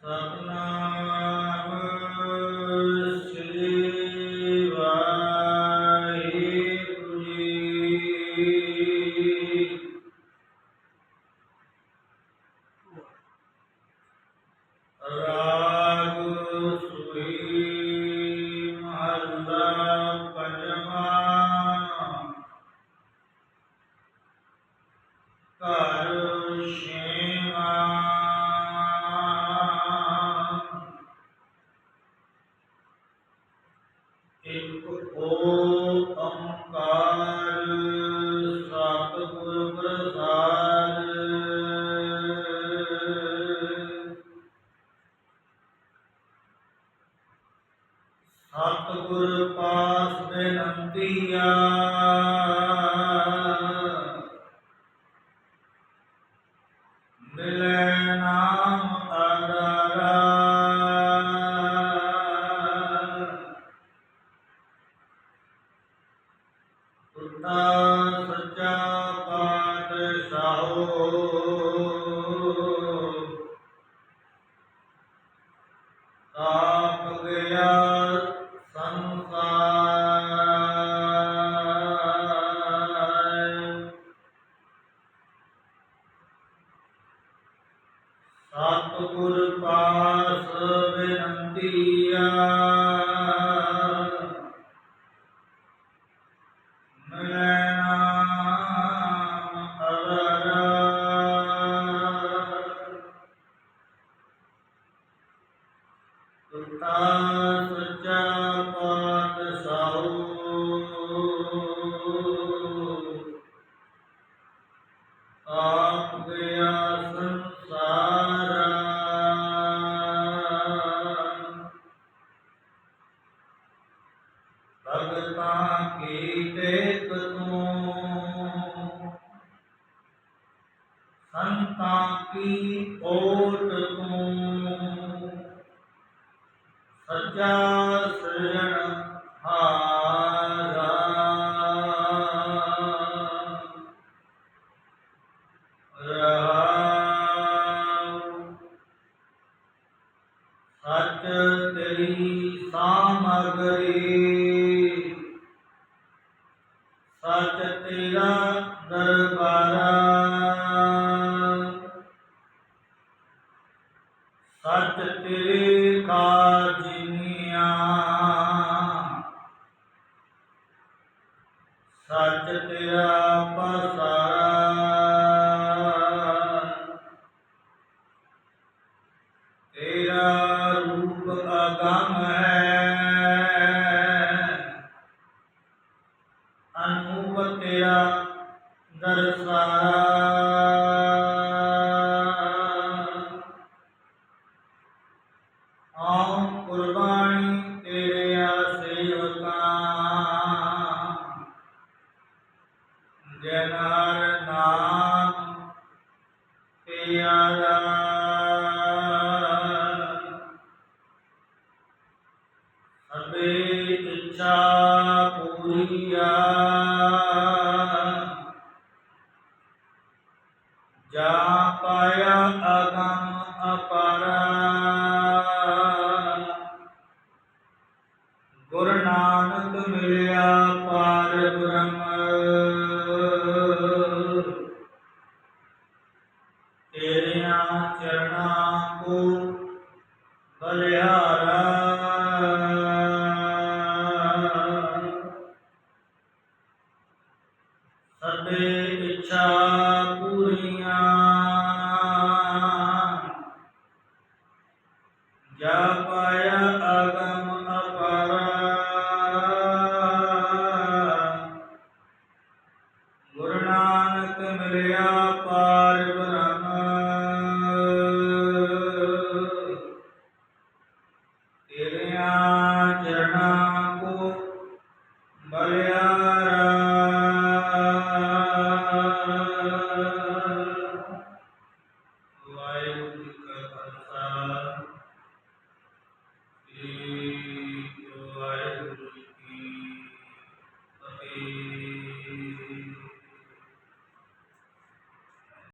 Sampai ਸਤਿਗੁਰ ਪਾਸ ਬੇਨੰਤੀਆ। ਮਿਲੈ ਨਾਮ ਆਧਾਰਾ। ਟੁੱਟਾ ਸੱਚਾ ਪਾਤਸ਼ਾਹੋ। ਬੇਨੰਤੀਆ ਕੀ ਓਟ ਤੂੰ ਸੱਚਾ ਸਿਰਜਣ ਹਾਰਾ। ਰਹਾਉ। ਸੱਚ ਤੇਰੀ ਸਾਮਗਰੀ। ਸੱਚ ਤੇਰਾ ਦਰਬਾਰਾ ਸੱਚ ਤੇਰੇ ਜਨਰ ਨਾਮ ਪਿਆਰਾ ਸਭੇ ਇੱਛਾ ਪੂਰੀਆ। ਜਾ ਪਾਇਆ ਅਗੰਮ ਅਪਾਰਾ ਬਲਿਹਾਰਾ ਸਭੇ ਇੱਛਾ